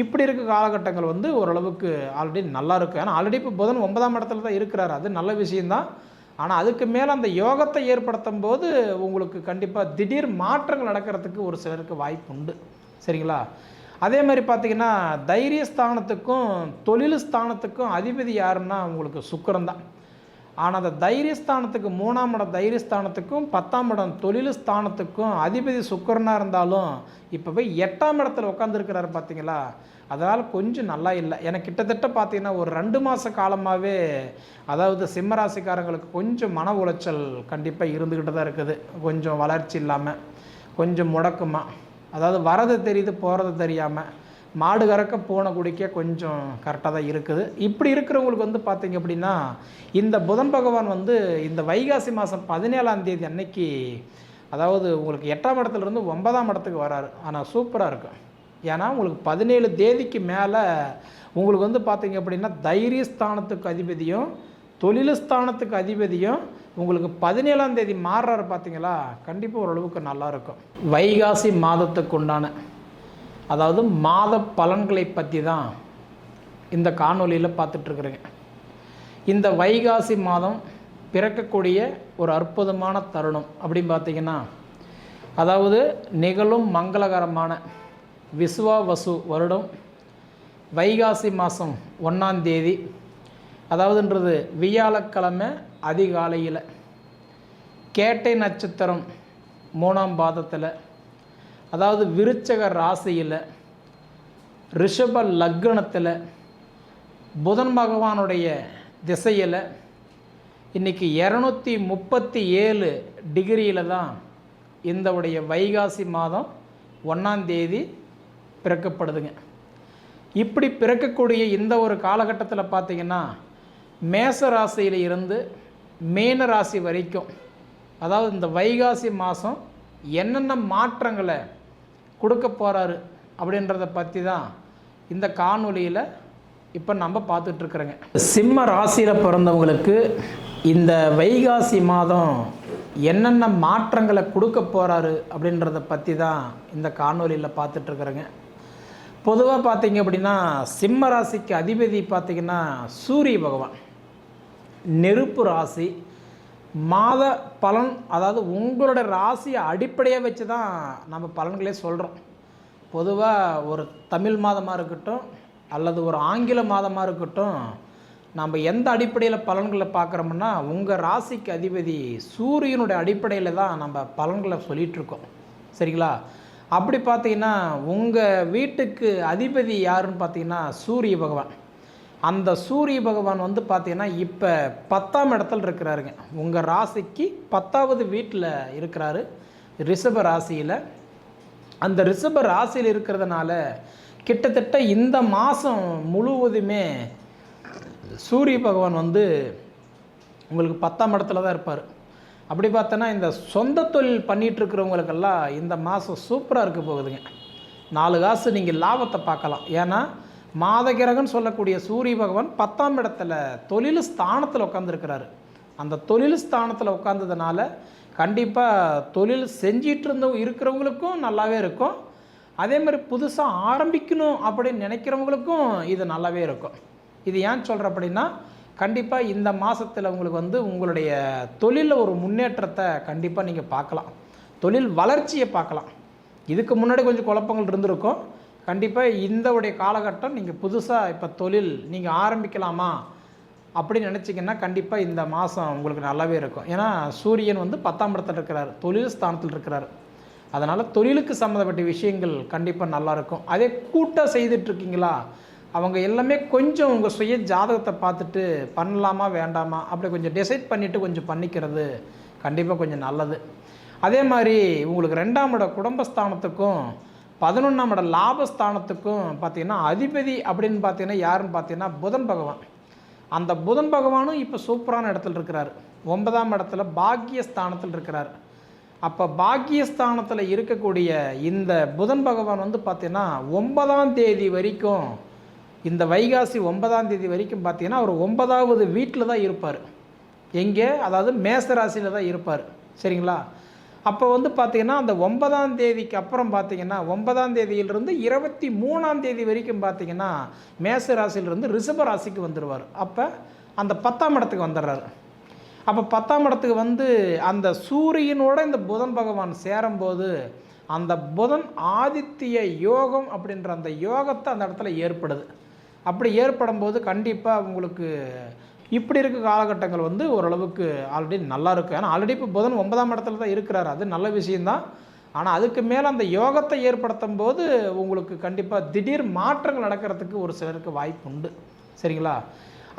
இப்படி இருக்க காலகட்டங்கள் வந்து ஓரளவுக்கு ஆல்ரெடி நல்லா இருக்கும் ஏன்னா ஆல்ரெடி இப்போ புதன் ஒன்பதாம் இடத்துல தான் இருக்கிறார். அது நல்ல விஷயம்தான். ஆனால் அதுக்கு மேலே அந்த யோகத்தை ஏற்படுத்தும் போது உங்களுக்கு கண்டிப்பாக திடீர் மாற்றங்கள் நடக்கிறதுக்கு ஒரு சிலருக்கு வாய்ப்பு உண்டு சரிங்களா? அதே மாதிரி பார்த்தீங்கன்னா தைரியஸ்தானத்துக்கும் தொழில் ஸ்தானத்துக்கும் அதிபதி யாருன்னா உங்களுக்கு சுக்கரம் தான். ஆனால் அந்த தைரியஸ்தானத்துக்கு மூணாம் இடம் தைரியஸ்தானத்துக்கும் பத்தாம் இடம் தொழில் ஸ்தானத்துக்கும் அதிபதி சுக்கரனாக இருந்தாலும் இப்போ போய் எட்டாம் இடத்துல உட்காந்துருக்கிறாரு பார்த்தீங்களா அதனால் கொஞ்சம் நல்லா இல்லை. எனக்கு கிட்டத்தட்ட பார்த்தீங்கன்னா ஒரு ரெண்டு மாத காலமாகவே அதாவது சிம்மராசிக்காரங்களுக்கு கொஞ்சம் மன உளைச்சல் கண்டிப்பாக இருந்துக்கிட்டு தான் இருக்குது. கொஞ்சம் வளர்ச்சி இல்லாமல் கொஞ்சம் முடக்குமா. அதாவது வரது தெரியுது போகிறது தெரியாமல் மாடு கறக்க பூனை குடிக்க கொஞ்சம் கரெக்டாக தான் இருக்குது. இப்படி இருக்கிறவங்களுக்கு வந்து பார்த்தீங்க அப்படின்னா இந்த புதன் பகவான் வந்து இந்த வைகாசி மாதம் பதினேழாம் தேதி அன்னைக்கு அதாவது உங்களுக்கு எட்டாம் இடத்துலேருந்து ஒன்பதாம் இடத்துக்கு வராரு. ஆனால் சூப்பராக இருக்கும் ஏன்னா உங்களுக்கு பதினேழு தேதிக்கு மேலே உங்களுக்கு வந்து பார்த்தீங்க அப்படின்னா தைரியஸ்தானத்துக்கு அதிபதியும் தொழிலஸ்தானத்துக்கு அதிபதியும் உங்களுக்கு பதினேழாம் தேதி மாறுறாரு பார்த்தீங்களா? கண்டிப்பாக ஓரளவுக்கு நல்லாயிருக்கும் வைகாசி மாதத்துக்கு உண்டான அதாவது மாத பலன்களை பற்றி தான் இந்த காணொளியில் பார்த்துட்ருக்குறேங்க இந்த வைகாசி மாதம் பிறக்கக்கூடிய ஒரு அற்புதமான தருணம் அப்படின்னு பார்த்தீங்கன்னா அதாவது நிகழும் மங்களகரமான விஸ்வா வசு வருடம் வைகாசி மாதம் ஒன்றாம் தேதி. அதாவதுன்றது வியாழக்கிழமை அதிகாலையில். கேட்டை நட்சத்திரம் மூணாம் பாதத்தில். அதாவது விருச்சக ராசியில் ரிஷப லக்னத்தில் புதன் பகவானுடைய திசையில் இன்றைக்கி இரநூத்தி முப்பத்தி ஏழு டிகிரியில் தான் இந்த உடைய வைகாசி மாதம் ஒன்றாம் தேதி பிறக்கப்படுதுங்க. இப்படி பிறக்கக்கூடிய இந்த ஒரு காலகட்டத்தில் பார்த்தீங்கன்னா மேச ராசியில் இருந்து மீன ராசி வரைக்கும் அதாவது இந்த வைகாசி மாதம் என்னென்ன மாற்றங்களை கொடுக்க போகிறாரு அப்படின்றத பற்றி தான் இந்த காணொலியில் இப்போ நம்ம பார்த்துட்ருக்குறோங்க. சிம்ம ராசியில் பிறந்தவங்களுக்கு இந்த வைகாசி மாதம் என்னென்ன மாற்றங்களை கொடுக்க போகிறாரு அப்படின்றத பற்றி தான் இந்த காணொலியில் பார்த்துட்ருக்குறேங்க. பொதுவாக பார்த்தீங்க அப்படின்னா சிம்ம ராசிக்கு அதிபதி பார்த்திங்கன்னா சூரிய பகவான். நெருப்பு ராசி மாத பலன் அதாவது உங்களோட ராசியை அடிப்படையாக வச்சு தான் நம்ம பலன்களே சொல்கிறோம் பொதுவாக ஒரு தமிழ் மாதமாக இருக்கட்டும் அல்லது ஒரு ஆங்கில மாதமாக இருக்கட்டும் நம்ம எந்த அடிப்படையில் பலன்களை பார்க்குறோம்னா உங்கள் ராசிக்கு அதிபதி சூரியனுடைய அடிப்படையில் தான் நம்ம பலன்களை சொல்லிகிட்ருக்கோம் சரிங்களா? அப்படி பார்த்தீங்கன்னா உங்கள் வீட்டுக்கு அதிபதி யாருன்னு பார்த்தீங்கன்னா சூரிய பகவான். அந்த சூரிய பகவான் வந்து பார்த்தீங்கன்னா இப்போ பத்தாம் இடத்துல இருக்கிறாருங்க. உங்கள் ராசிக்கு பத்தாவது வீட்டில் இருக்கிறாரு. ரிஷப ராசியில். அந்த ரிஷப ராசியில் இருக்கிறதுனால கிட்டத்தட்ட இந்த மாதம் முழுவதுமே சூரிய பகவான் வந்து உங்களுக்கு பத்தாம் இடத்துல தான் இருப்பார். அப்படி பார்த்தோன்னா இந்த சொந்த தொழில் பண்ணிகிட்டு இருக்கிறவங்களுக்கெல்லாம் இந்த மாதம் சூப்பராக இருக்க போகுதுங்க. நாலு காசு நீங்கள் லாபத்தை பார்க்கலாம். ஏன்னா மாதகிரகன் சொல்லக்கூடிய சூரிய பகவான் பத்தாம் இடத்துல தொழில் ஸ்தானத்தில் உட்காந்துருக்கிறாரு அந்த தொழில் ஸ்தானத்தில் உட்காந்ததுனால கண்டிப்பாக தொழில் செஞ்சிட்டு இருந்த இருக்கிறவங்களுக்கும் நல்லாவே இருக்கும். அதே மாதிரி புதுசாக ஆரம்பிக்கணும் அப்படின்னு நினைக்கிறவங்களுக்கும் இது நல்லாவே இருக்கும். இது ஏன் சொல்கிற அப்படின்னா கண்டிப்பாக இந்த மாதத்தில் உங்களுக்கு வந்து உங்களுடைய தொழிலில் ஒரு முன்னேற்றத்தை கண்டிப்பாக நீங்கள் பார்க்கலாம். தொழில் வளர்ச்சியை பார்க்கலாம். இதுக்கு முன்னாடி கொஞ்சம் குழப்பங்கள் இருந்திருக்கும். கண்டிப்பாக இந்த உடைய காலகட்டம் நீங்கள் புதுசாக இப்போ தொழில் நீங்கள் ஆரம்பிக்கலாமா அப்படின்னு நினச்சிங்கன்னா கண்டிப்பாக இந்த மாதம் உங்களுக்கு நல்லாவே இருக்கும். ஏன்னா சூரியன் வந்து பத்தாம் இடத்துல இருக்கிறார் தொழில் ஸ்தானத்தில் இருக்கிறார். அதனால் தொழிலுக்கு சம்மந்தப்பட்ட விஷயங்கள் கண்டிப்பாக நல்லாயிருக்கும் அதே கூட்டாக செய்துட்ருக்கீங்களா அவங்க எல்லாமே கொஞ்சம் உங்கள் சுய ஜாதகத்தை பார்த்துட்டு பண்ணலாமா வேண்டாமா? அப்படி கொஞ்சம் டிசைட் பண்ணிவிட்டு கொஞ்சம் பண்ணிக்கிறது கண்டிப்பாக கொஞ்சம் நல்லது. அதே மாதிரி உங்களுக்கு ரெண்டாம் இட குடும்பஸ்தானத்துக்கும் பதினொன்றாம் இடம் லாபஸ்தானத்துக்கும் பார்த்தீங்கன்னா அதிபதி அப்படின்னு பார்த்தீங்கன்னா யாருன்னு பார்த்தீங்கன்னா புதன் பகவான். அந்த புதன் பகவானும் இப்போ சூப்பரான இடத்துல இருக்கிறார். ஒன்பதாம் இடத்துல பாக்கியஸ்தானத்தில் இருக்கிறார். அப்போ பாக்கியஸ்தானத்தில் இருக்கக்கூடிய இந்த புதன் பகவான் வந்து பார்த்தீங்கன்னா ஒன்பதாம் தேதி வரைக்கும் இந்த வைகாசி ஒன்பதாம் தேதி வரைக்கும் பார்த்தீங்கன்னா அவர் ஒன்பதாவது வீட்டில் தான் இருப்பார். எங்கே? அதாவது மேசராசியில் தான் இருப்பார். சரிங்களா? அப்போ வந்து பார்த்தீங்கன்னா அந்த ஒன்பதாம் தேதிக்கு அப்புறம் பார்த்தீங்கன்னா ஒன்பதாம் தேதியிலிருந்து இருபத்தி மூணாம் தேதி வரைக்கும் பார்த்தீங்கன்னா மேச ராசியிலிருந்து ரிஷப ராசிக்கு வந்துடுவார் அப்போ அந்த பத்தாம் இடத்துக்கு வந்துடுறாரு. அப்போ பத்தாம் இடத்துக்கு வந்து அந்த சூரியனோட இந்த புதன் பகவான் சேரும்போது அந்த புதன் ஆதித்ய யோகம் அப்படின்ற அந்த யோகத்தை அந்த இடத்துல ஏற்படுது. அப்படி ஏற்படும் போது கண்டிப்பாக உங்களுக்கு இப்படி இருக்க காலகட்டங்கள் வந்து ஓரளவுக்கு ஆல்ரெடி நல்லா இருக்கும் ஏன்னா ஆல்ரெடி இப்போ புதன் ஒன்பதாம் இடத்துல தான் இருக்கிறார். அது நல்ல விஷயந்தான் ஆனால் அதுக்கு மேலே அந்த யோகத்தை ஏற்படுத்தும் போது உங்களுக்கு கண்டிப்பாக திடீர் மாற்றங்கள் நடக்கிறதுக்கு ஒரு சிலருக்கு வாய்ப்பு உண்டு. சரிங்களா?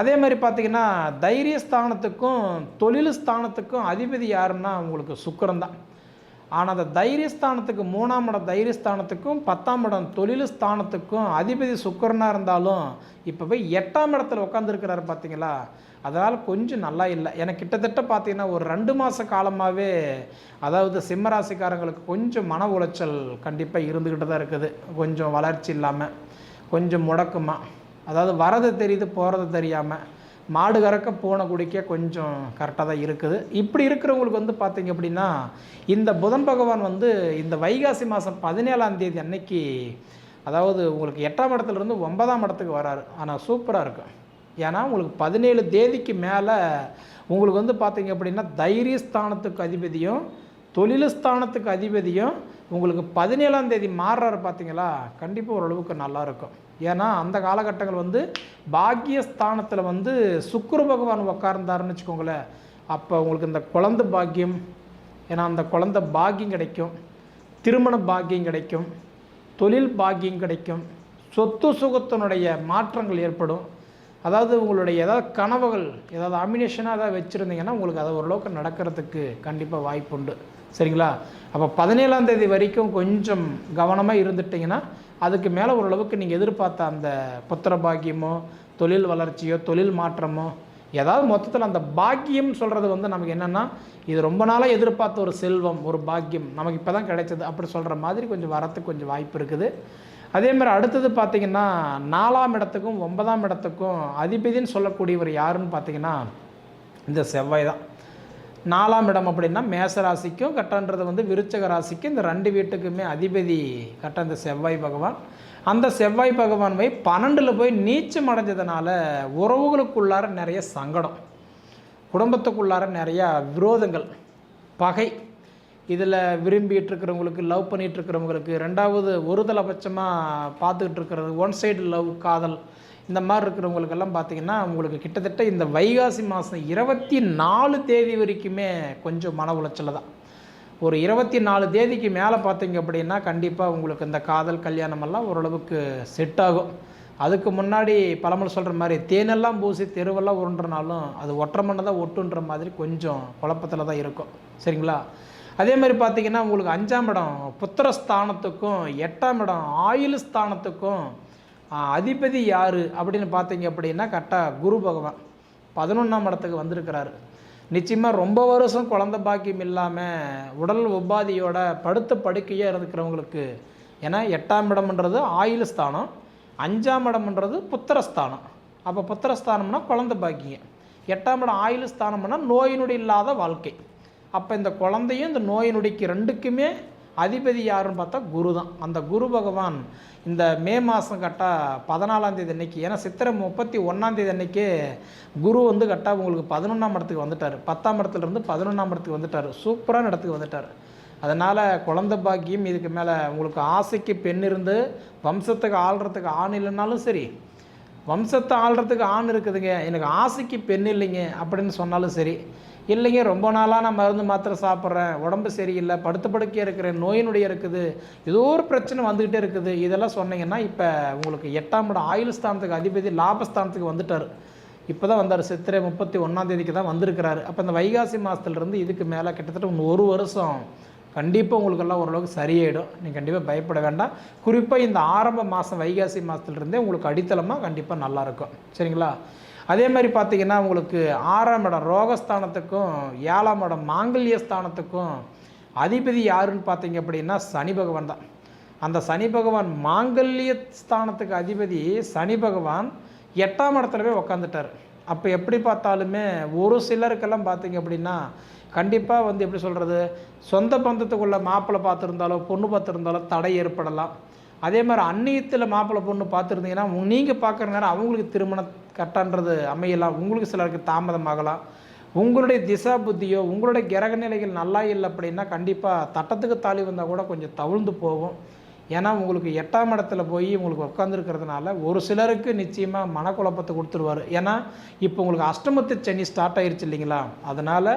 அதே மாதிரி பார்த்தீங்கன்னா தைரிய ஸ்தானத்துக்கும் தொழில் ஸ்தானத்துக்கும் அதிபதி யாருன்னா உங்களுக்கு சுக்கரம் தான். ஆனால் அந்த தைரியஸ்தானத்துக்கு மூணாம் இடம் தைரியஸ்தானத்துக்கும் பத்தாம் இடம் தொழில் ஸ்தானத்துக்கும் அதிபதி சுக்கரனாக இருந்தாலும் இப்போ போய் எட்டாம் இடத்துல உட்காந்துருக்கிறாரு பார்த்தீங்களா அதனால் கொஞ்சம் நல்லா இல்லை. எனக்கு கிட்டத்தட்ட பார்த்தீங்கன்னா ஒரு ரெண்டு மாத காலமாகவே அதாவது சிம்ம ராசிக்காரங்களுக்கு கொஞ்சம் மன உளைச்சல் கண்டிப்பாக இருந்துக்கிட்டு தான் இருக்குது. கொஞ்சம் வளர்ச்சி இல்லாமல் கொஞ்சம் முடக்குமா. அதாவது வரது தெரியுது போகிறது தெரியாமல் மாடு கறக்க பூனை குடிக்க கொஞ்சம் கரெக்டாக தான் இருக்குது. இப்படி இருக்கிறவங்களுக்கு வந்து பார்த்தீங்க அப்படின்னா இந்த புதன் பகவான் வந்து இந்த வைகாசி மாதம் பதினேழாம் தேதி அன்னைக்கு அதாவது உங்களுக்கு எட்டாம் இடத்துலேருந்து ஒன்பதாம் இடத்துக்கு வராரு. ஆனால் சூப்பராக இருக்கும் ஏன்னா உங்களுக்கு பதினேழு தேதிக்கு மேலே உங்களுக்கு வந்து பார்த்தீங்க அப்படின்னா தைரியஸ்தானத்துக்கு அதிபதியும் தொழில் ஸ்தானத்துக்கு அதிபதியும் உங்களுக்கு பதினேழாம் தேதி மாறுறாரு பார்த்தீங்களா? கண்டிப்பாக ஓரளவுக்கு நல்லாயிருக்கும் ஏன்னா அந்த காலகட்டங்கள் வந்து பாக்கியஸ்தானத்தில் வந்து சுக்குரு பகவான் உட்கார்ந்தாருன்னு வச்சுக்கோங்களேன். அப்போ உங்களுக்கு இந்த குழந்த பாக்கியம் ஏன்னா அந்த குழந்த பாக்கியம் கிடைக்கும். திருமண பாக்கியம் கிடைக்கும். தொழில் பாக்கியம் கிடைக்கும். சொத்து சுகத்தினுடைய மாற்றங்கள் ஏற்படும். அதாவது உங்களுடைய ஏதாவது கனவுகள் ஏதாவது அமினேஷனாக ஏதாவது வச்சுருந்தீங்கன்னா உங்களுக்கு அதை ஓரளவுக்கு நடக்கிறதுக்கு கண்டிப்பாக வாய்ப்பு உண்டு. சரிங்களா? அப்போ பதினேழாம் தேதி வரைக்கும் கொஞ்சம் கவனமாக இருந்துட்டிங்கன்னா அதுக்கு மேலே ஓரளவுக்கு நீங்கள் எதிர்பார்த்த அந்த புத்திர பாக்கியமோ தொழில் வளர்ச்சியோ தொழில் மாற்றமோ ஏதாவது மொத்தத்தில் அந்த பாக்கியம் சொல்கிறது வந்து நமக்கு என்னென்னா இது ரொம்ப நாளாக எதிர்பார்த்த ஒரு செல்வம் ஒரு பாக்கியம் நமக்கு இப்போ தான் கிடைச்சது அப்படி சொல்கிற மாதிரி கொஞ்சம் வரத்துக்கு கொஞ்சம் வாய்ப்பு இருக்குது. அதே மாதிரி அடுத்தது பார்த்திங்கன்னா நாலாம் இடத்துக்கும் ஒன்பதாம் இடத்துக்கும் அதிபதின்னு சொல்லக்கூடியவர் யாருன்னு பார்த்தீங்கன்னா இந்த செவ்வாய் தான். நாலாம் இடம் அப்படின்னா மேச ராசிக்கும் கட்டன்றது வந்து விருச்சக ராசிக்கும் இந்த ரெண்டு வீட்டுக்குமே அதிபதி கட்ட இந்த செவ்வாய் பகவான். அந்த செவ்வாய் பகவான் போய் பன்னெண்டில் போய் நீச்சம் அடைஞ்சதுனால உறவுகளுக்குள்ளார நிறைய சங்கடம். குடும்பத்துக்குள்ளார நிறையா விரோதங்கள். பகை. இதில் விரும்பிகிட்டு இருக்கிறவங்களுக்கு லவ் பண்ணிகிட்டு இருக்கிறவங்களுக்கு ரெண்டாவது ஒரு தலைபட்சமாக பார்த்துக்கிட்டு இருக்கிறது ஒன் சைடு லவ் காதல் இந்த மாதிரி இருக்கிறவங்களுக்கெல்லாம் பார்த்தீங்கன்னா உங்களுக்கு கிட்டத்தட்ட இந்த வைகாசி மாதம் இருபத்தி நாலு தேதி வரைக்குமே கொஞ்சம் மன உளைச்சல் தான். ஒரு இருபத்தி நாலு தேதிக்கு மேலே பார்த்தீங்க அப்படின்னா கண்டிப்பாக உங்களுக்கு இந்த காதல் கல்யாணமெல்லாம் ஓரளவுக்கு செட் ஆகும். அதுக்கு முன்னாடி பழமொழி சொல்கிற மாதிரி தேனெல்லாம் பூசி தெருவெல்லாம் உருண்டுறனாலும் அது ஒற்றை மண்ணை தான் ஒட்டுன்ற மாதிரி கொஞ்சம் குழப்பத்தில் தான் இருக்கும். சரிங்களா? அதே மாதிரி பார்த்தீங்கன்னா உங்களுக்கு அஞ்சாம் இடம் புத்திரஸ்தானத்துக்கும் எட்டாம் இடம் ஆயுள் ஸ்தானத்துக்கும் அதிபதி யார் அப்படின்னு பார்த்தீங்க அப்படின்னா கரெக்டாக குரு பகவான். பதினொன்றாம் இடத்துக்கு வந்திருக்கிறாரு. நிச்சயமாக ரொம்ப வருஷம் குழந்த பாக்கியம் இல்லாமல் உடல் உபாதியோட படுத்த படுக்கையாக இருந்துக்கிறவங்களுக்கு ஏன்னா எட்டாம் இடம்ன்றது ஆயுள் ஸ்தானம் அஞ்சாம் இடம்ன்றது புத்திரஸ்தானம். அப்போ புத்திரஸ்தானம்னா குழந்த பாக்கியம். எட்டாம் இடம் ஆயுள் ஸ்தானம்னா நோயினுடைய இல்லாத வாழ்க்கை. அப்போ இந்த குழந்தையும் இந்த நோயினுடைக்கு ரெண்டுக்குமே அதிபதி யாருன்னு பார்த்தா குரு தான் அந்த குரு பகவான் இந்த மே மாதம் கரெக்டாக பதினாலாந்தேதி அன்னைக்கு ஏன்னா சித்திரை முப்பத்தி ஒன்றாந்தேதி அன்னைக்கு குரு வந்து கரெக்டாக உங்களுக்கு பதினொன்றாம் இடத்துக்கு வந்துட்டார். பத்தாம் இடத்துலேருந்து பதினொன்றாம் இடத்துக்கு வந்துட்டார். சூப்பரான இடத்துக்கு வந்துட்டார். அதனால் குழந்த பாக்கியம் இதுக்கு மேலே உங்களுக்கு ஆசைக்கு பெண் இருந்து வம்சத்துக்கு ஆள்றதுக்கு ஆண் இல்லைன்னாலும் சரி வம்சத்தை ஆள்றதுக்கு ஆண் இருக்குதுங்க. எனக்கு ஆசைக்கு பெண் இல்லைங்க அப்படின்னு சொன்னாலும் சரி இல்லைங்க ரொம்ப நாளாக நான் மருந்து மாத்திரை சாப்பிட்றேன் உடம்பு சரியில்லை படுத்த படுக்கையாக இருக்கிறேன் நோயினுடைய இருக்குது ஏதோ ஒரு பிரச்சனை வந்துக்கிட்டே இருக்குது. இதெல்லாம் சொன்னீங்கன்னா இப்போ உங்களுக்கு எட்டாம் இடம் ஆயுள் ஸ்தானத்துக்கு அதிபதி லாபஸ்தானத்துக்கு வந்துட்டார். இப்போ தான் வந்தார். சித்திரை முப்பத்தி ஒன்றாம் தேதிக்கு தான் வந்திருக்கிறாரு. அப்போ இந்த வைகாசி மாதத்துலேருந்து இதுக்கு மேலே கிட்டத்தட்ட இன்னும் ஒரு வருஷம் கண்டிப்பாக உங்களுக்கெல்லாம் ஓரளவுக்கு சரியாயிடும். நீங்கள் கண்டிப்பாக பயப்பட வேண்டாம். குறிப்பாக இந்த ஆரம்ப மாதம் வைகாசி மாதத்துலேருந்தே உங்களுக்கு அடித்தளமாக கண்டிப்பாக நல்லாயிருக்கும் சரிங்களா? அதே மாதிரி பார்த்திங்கன்னா உங்களுக்கு ஆறாம் இடம் ரோகஸ்தானத்துக்கும் ஏழாம் இடம் மாங்கல்ய ஸ்தானத்துக்கும் அதிபதி யாருன்னு பார்த்தீங்க அப்படின்னா சனி பகவான் தான். அந்த சனி பகவான் மாங்கல்ய ஸ்தானத்துக்கு அதிபதி சனி பகவான் எட்டாம் இடத்துல போய் உக்காந்துட்டார். அப்போ எப்படி பார்த்தாலுமே ஒரு சிலருக்கெல்லாம் பார்த்தீங்க அப்படின்னா கண்டிப்பாக வந்து எப்படி சொல்கிறது சொந்த பந்தத்துக்குள்ளே மாப்பிள்ளை பார்த்துருந்தாலோ பொண்ணு பார்த்துருந்தாலோ தடை ஏற்படலாம். அதே மாதிரி அந்நியத்தில் மாப்பிள்ளை பொண்ணு பார்த்துருந்தீங்கன்னா நீங்கள் பார்க்குற நேரம் அவங்களுக்கு திருமணம் கரெக்டான்றது அமையலாம் உங்களுக்கு சிலருக்கு தாமதமாகலாம் உங்களுடைய திசா புத்தியோ உங்களுடைய கிரக நிலைகள் நல்லா இல்லை அப்படின்னா கண்டிப்பாக தட்டத்துக்கு தாலி வந்தால் கூட கொஞ்சம் தவிழ்ந்து போகும். ஏன்னா உங்களுக்கு எட்டாம் இடத்துல போய் உங்களுக்கு உட்காந்துருக்கிறதுனால ஒரு சிலருக்கு நிச்சயமாக மனக்குழப்பத்தை கொடுத்துருவார். ஏன்னா இப்போ உங்களுக்கு அஷ்டமத்து சனி ஸ்டார்ட் ஆயிடுச்சு இல்லைங்களா? அதனால்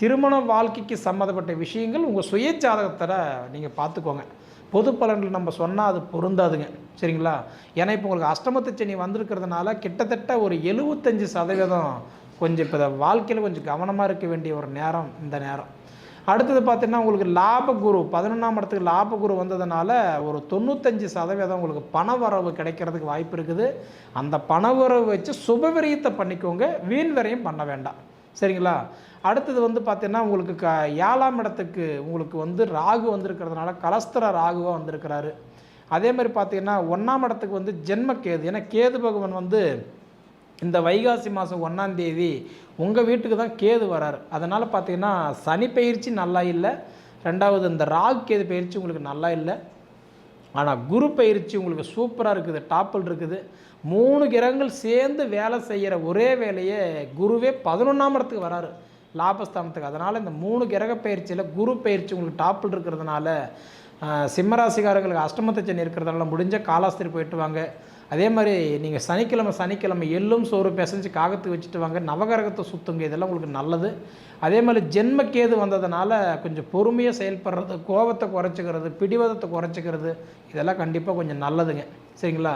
திருமண வாழ்க்கைக்கு சம்மந்தப்பட்ட விஷயங்கள் உங்கள் சுய ஜாதகத்தில் நீங்கள் பார்த்துக்கோங்க. பொது பலன்கள் நம்ம சொன்னால் அது பொருந்தாதுங்க. சரிங்களா? ஏன்னா இப்போ உங்களுக்கு அஷ்டமத்து சனி வந்திருக்கிறதுனால கிட்டத்தட்ட ஒரு எழுபத்தஞ்சு சதவீதம் கொஞ்சம் இப்போ வாழ்க்கையில் கொஞ்சம் கவனமாக இருக்க வேண்டிய ஒரு நேரம் இந்த நேரம். அடுத்தது பார்த்தீங்கன்னா உங்களுக்கு லாப குரு பதினொன்றாம் இடத்துக்கு லாப குரு வந்ததுனால ஒரு தொண்ணூத்தஞ்சு சதவீதம் உங்களுக்கு பண வரவு கிடைக்கிறதுக்கு வாய்ப்பு இருக்குது. அந்த பண வரவு வச்சு சுபவிரியத்தை பண்ணிக்கோங்க. வீண் விரயம் பண்ண வேண்டாம். சரிங்களா? அடுத்தது வந்து பார்த்தீங்கன்னா உங்களுக்கு க ஏழாம் இடத்துக்கு உங்களுக்கு வந்து ராகு வந்திருக்கிறதுனால கலஸ்தர ராகுவாக வந்திருக்கிறாரு. அதே மாதிரி பார்த்தீங்கன்னா ஒன்றாம் இடத்துக்கு வந்து ஜென்ம கேது. ஏன்னா கேது பகவான் வந்து இந்த வைகாசி மாதம் ஒன்றாம் தேதி உங்கள் வீட்டுக்கு தான் கேது வராரு. அதனால் பார்த்தீங்கன்னா சனி பயிற்சி நல்லா இல்லை. ரெண்டாவது இந்த ராகு கேது பயிற்சி உங்களுக்கு நல்லா இல்லை. ஆனால் குரு பயிற்சி உங்களுக்கு சூப்பராக இருக்குது டாப்பில் இருக்குது. மூணு கிரகங்கள் சேர்ந்து வேலை செய்கிற ஒரே வேலையே குருவே பதினொன்றாம் இடத்துக்கு வராரு லாபஸ்தானத்துக்கு. அதனால் இந்த மூணு கிரக பயிற்சியில் குரு பயிற்சி உங்களுக்கு டாப்பில் இருக்கிறதுனால சிம்மராசிக்காரங்களுக்கு அஷ்டமத்து சனி இருக்கிறதால முடிஞ்ச காலாஸ்திரி போயிட்டு வாங்க. அதே மாதிரி நீங்கள் சனிக்கிழமை சனிக்கிழமை எள்ளும் சோறு பிசைஞ்சு காகத்து வச்சுட்டு வாங்க. நவகரகத்தை சுற்றுங்க இதெல்லாம் உங்களுக்கு நல்லது. அதே மாதிரி ஜென்மக்கேது வந்ததுனால கொஞ்சம் பொறுமையாக செயல்படுறது கோபத்தை குறைச்சிக்கிறது பிடிவாதத்தை குறைச்சிக்கிறது இதெல்லாம் கண்டிப்பாக கொஞ்சம் நல்லதுங்க. சரிங்களா?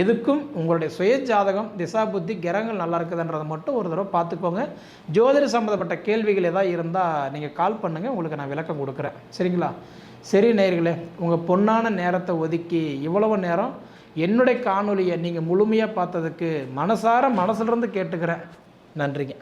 எதுக்கும் உங்களுடைய சுய ஜாதகம் திசா புத்தி கிரகங்கள் நல்லா இருக்குதுன்றதை மட்டும் ஒரு தடவை பார்த்துக்கோங்க. ஜோதிட சம்மந்தப்பட்ட கேள்விகள் எதாவது இருந்தால் நீங்கள் கால் பண்ணுங்கள் உங்களுக்கு நான் விளக்கம் கொடுக்குறேன். சரிங்களா? சரி நேர்களே உங்கள் பொன்னான நேரத்தை ஒதுக்கி இவ்வளவு நேரம் என்னுடைய காணொலியை நீங்கள் முழுமையாக பார்த்ததுக்கு மனசார மனசுலேருந்து கேட்டுக்கிறேன். நன்றிங்க.